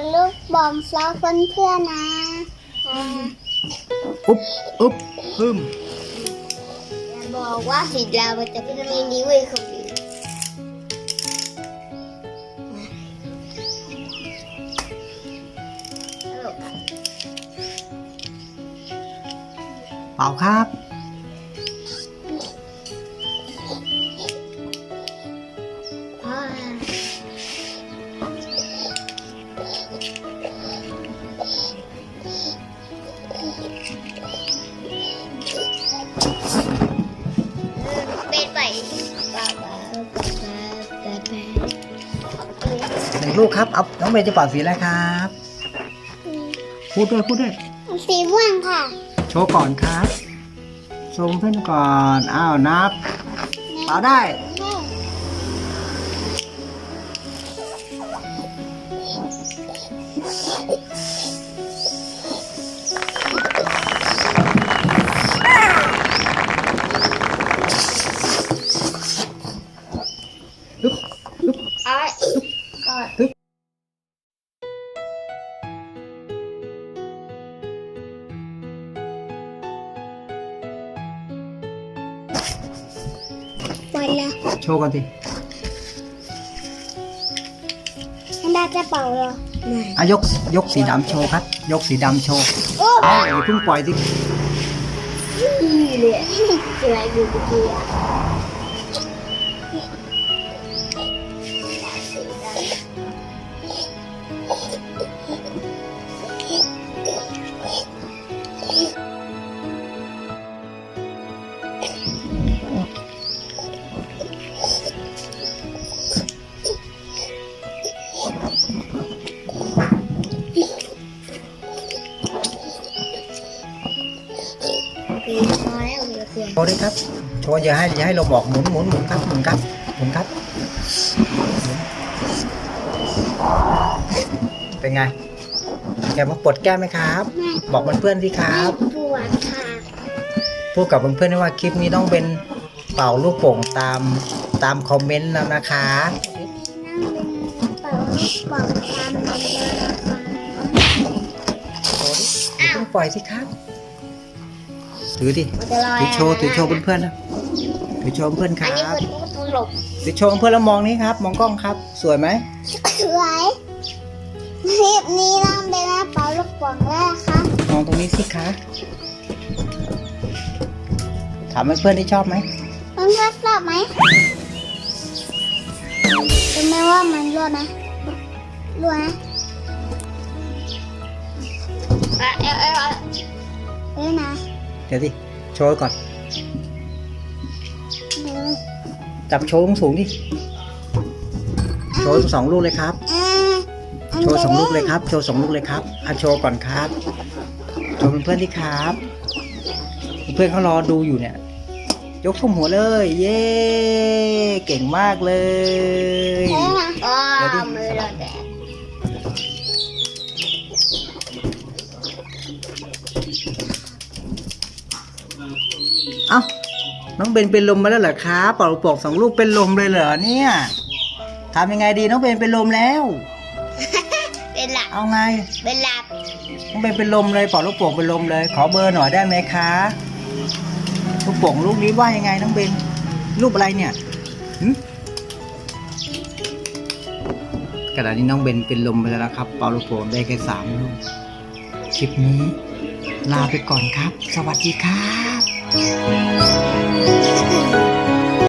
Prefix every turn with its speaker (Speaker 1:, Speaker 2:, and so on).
Speaker 1: ดลูกบอมฟลอเพื่อนเพื่อนๆนะอ่า
Speaker 2: อุ๊บอุ๊บพึ่ม
Speaker 1: อย่าบอกว่าสีดาวมันจะเป็นมีนิ้วเองคนเดียวตลก
Speaker 2: เปล่าครับ ลูกครับเอาน้องเบนจะเป่าสีอะไรครับพูดด้วยพูดด้วย
Speaker 1: สีม่วงค่ะ
Speaker 2: โชว์ก่อนครับชมเพื่อนก่อนอ้าวนับเป่าได้อึ๊บอึ๊บ
Speaker 1: ไอ้ กอดหมดแล้ว
Speaker 2: โชว์ก่อนสิ
Speaker 1: อันดาจะเป่าเหรอไม่
Speaker 2: อะยกยกสีดำโชว์ครับ ยกสีดำโชว์
Speaker 1: โอ้
Speaker 2: เอ้ยอย่าเพิ่งปล่อยสิ
Speaker 1: ยเลยเสืออยู่เมื่อกี้อะ
Speaker 2: โชว์ด้วยครับ โชว์อย่าให้อย่าให้เราบอกหมุนหมุนหมุนครับหมุนครับหมุนครับ เป็นไงแกมาปวดแก้มไหมครับ
Speaker 1: ไม่
Speaker 2: บอกเพื่อนๆสิครับ
Speaker 1: ไม่ปวดค่ะ
Speaker 2: พูดกับเพื่อนๆด้วยว่าคลิปนี้ต้องเป็นเป่าลูกโป่งตามตามคอมเมนต์นะนะคะ
Speaker 1: นั่งเป็นเป่าลูกโป่งตามเหมือนเดิมนะคะ
Speaker 2: โชว์ดิอย่าเพิ่งปล่อยสิครับ ถือดิ
Speaker 1: มันจะลอย
Speaker 2: ถือโชว์ถือโชว์เพื่อนๆนะถือโชว์เพื่อนค
Speaker 1: อัน
Speaker 2: รั
Speaker 1: นี้
Speaker 2: บ
Speaker 1: คือตู้ตลก
Speaker 2: ถือโชว์เพื่อนแล้วมองนี้ครับ มองกล้องครับ สวยไหม
Speaker 1: สวยคลิปนี้น้องเบลล่าเป่าลูกโป่งแล้วนะคะ
Speaker 2: มองตรงนี้สิคะถามเพื่อนๆที่ชอบไหม
Speaker 1: เพื่อนๆชอบไหมรู้ไหมว่ามันรั่วไหมรั่วนะอะเออเออเออเอ้ยนะ
Speaker 2: เดี๋ยวดิโชว์ก่อน
Speaker 1: เออ
Speaker 2: จับโชว์สูงๆดิโชว์สองลูกเลยครับ
Speaker 1: อ่าอัน
Speaker 2: โชว์สองลูกเลย
Speaker 1: นี้
Speaker 2: ครับ โชว์สองลูกเลยครับอะโชว์ก่อนครับโชว์เพื่อนๆที่ครับ เพื่อนเขารอดูอยู่เนี่ย ยกทุ่มหัวเลย เย้ เก่งมากเลย
Speaker 1: เอ้ยนะอ๋อ
Speaker 2: เดี๋ยวดิ เอ้า น้องเบนเป็นลมมาแล้วเหรอครับเป่าลูกโป่งสองลูกเป็นลมเลยเหรอเนี่ยทำยังไงดีน้องเบนเป็นลมแล้ว
Speaker 1: เป็นหลับ
Speaker 2: เอาไง
Speaker 1: เป็นหลับ
Speaker 2: น้องเบนเป็นลมเลยเป่าลูกโป่งเป็นลมเลย ขอเบอร์หน่อยได้ไหมคะลูกโป่งลูกนี้ว่ายังไงน้องเบนรูปอะไรเนี่ยหึกระดาษนี้น้องเบนเป็นลมไปแล้วนะครับ เป่าลูกโป่งได้แค่สามลูกคลิปนี้ ลาไปก่อนครับ สวัสดีครับ
Speaker 1: เ